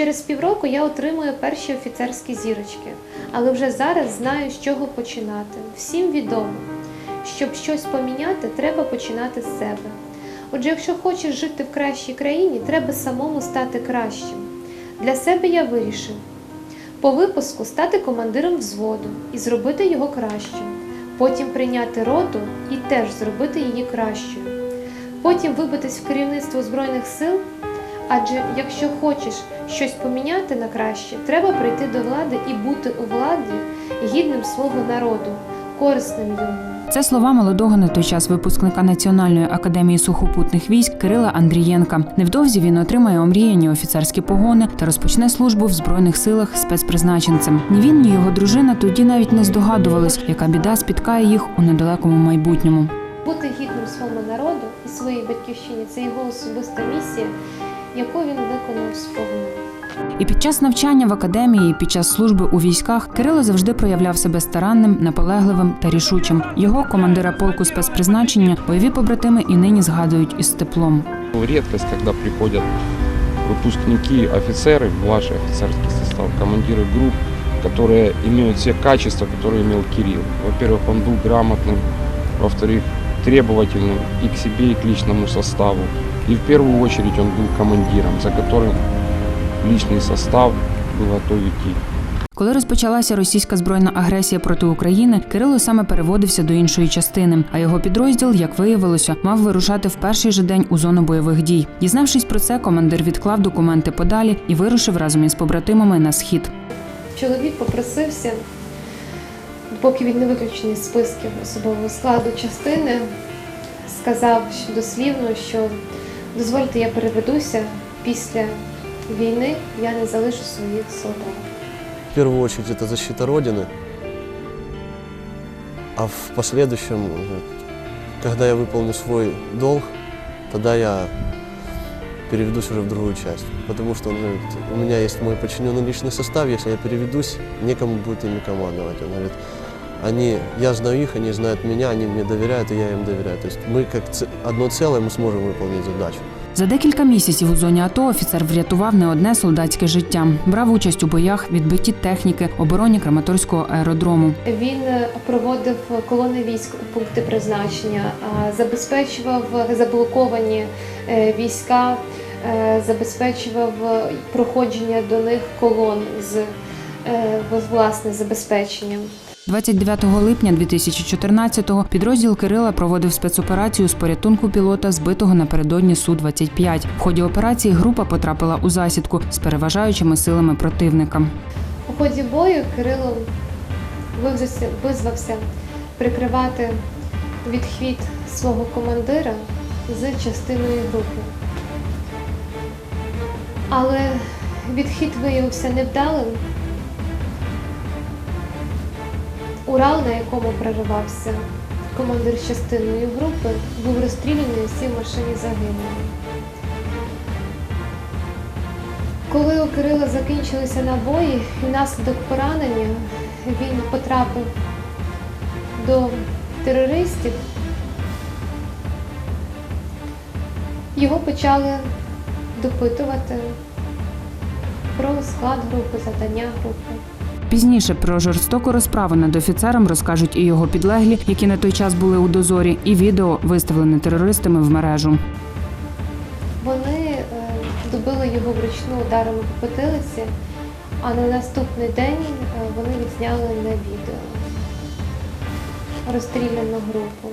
Через півроку я отримую перші офіцерські зірочки, але вже зараз знаю, з чого починати. Всім відомо, щоб щось поміняти, треба починати з себе. Отже, якщо хочеш жити в кращій країні, треба самому стати кращим. Для себе я вирішив по випуску стати командиром взводу і зробити його кращим, потім прийняти роту і теж зробити її кращою, потім вибитись в керівництво Збройних сил. Адже якщо хочеш щось поміняти на краще, треба прийти до влади і бути у владі гідним свого народу, корисним йому. Це слова молодого на той час випускника Національної академії сухопутних військ Кирила Андрієнка. Невдовзі він отримає омріяні офіцерські погони та розпочне службу в збройних силах спецпризначенцем. Ні він, ні його дружина тоді навіть не здогадувались, яка біда спіткає їх у недалекому майбутньому. Бути гідним своєму народу і своїй батьківщині це його особиста місія, яку він виконав сповну. І під час навчання в академії, і під час служби у військах Кирило завжди проявляв себе старанним, наполегливим та рішучим. Його командира полку спецпризначення бойові побратими і нині згадують із теплом. Редкость, когда приходят выпускники, офицеры, младший офицерский состав, командиры групп, которые имеют все качества, которые имел Кирилл. Во-первых, он был грамотным, во-вторых, требовательным и к себе, и к личному составу. И в первую очередь он был командиром, за которым личный состав был готов идти. Коли розпочалася російська збройна агресія проти України, Кирило саме переводився до іншої частини, а його підрозділ, як виявилося, мав вирушати в перший же день у зону бойових дій. Дізнавшись про це, командир відклав документи подалі і вирушив разом із побратимами на схід. Чоловік попросився, поки він не виключений з списків особового складу частини, сказав що дослівно, що дозвольте, я переведуся після війни, я не залишу своїх солдат. В первую очередь это защита Родины, а в последующем, э, когда я выполню свой долг, тогда я переведусь уже в другую часть. Потому что он говорит, у меня есть мой подчиненный личный состав, если я переведусь, некому будет ими командовать. Он говорит, они, я знаю их, они знают меня, они мне доверяют, и я им доверяю. То есть мы как ц- одно целое, мы сможем выполнить задачу. За декілька місяців у зоні АТО офіцер врятував не одне солдатське життя. Брав участь у боях, відбитті техніки, обороні Краматорського аеродрому. Він е, проводив колони військ у пункти призначення, а, забезпечував заблоковані е, війська, е, забезпечував е, проходження до них колон з е, власне забезпеченням. 29 липня 2014-го підрозділ Кирила проводив спецоперацію з порятунку пілота, збитого напередодні Су-25. В ході операції група потрапила у засідку з переважаючими силами противника. У ході бою Кирило визвався, визвався прикривати відхід свого командира з частиною групи. Але відхід виявився невдалим. Урал, на якому проривався командир частиною групи, був розстріляний, всі в машині загинули. Коли у Кирила закінчилися набої і внаслідок поранення він потрапив до терористів, його почали допитувати про склад групи, завдання групи. Пізніше про жорстоку розправу над офіцером розкажуть і його підлеглі, які на той час були у дозорі, і відео виставлене терористами в мережу. Вони е, добили його вручну ударами по потилиці, а на наступний день е, вони відзняли на відео розстріляну групу.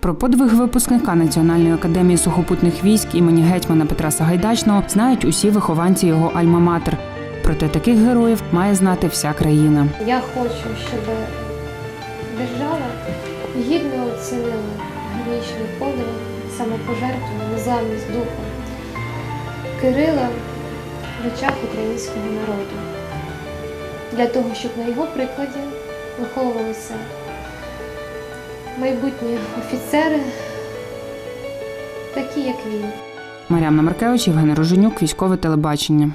Про подвиг випускника Національної академії сухопутних військ імені гетьмана Петра Сагайдачного знають усі вихованці його альма-матер. Проте таких героїв має знати вся країна. Я хочу, щоб держава гідно оцінила героїчний подвиг, самопожертву, незламність духу Кирила в очах українського народу. Для того, щоб на його прикладі виховувалися майбутні офіцери, такі як він. Мар'яна Маркевич, Євген Роженюк, військове телебачення.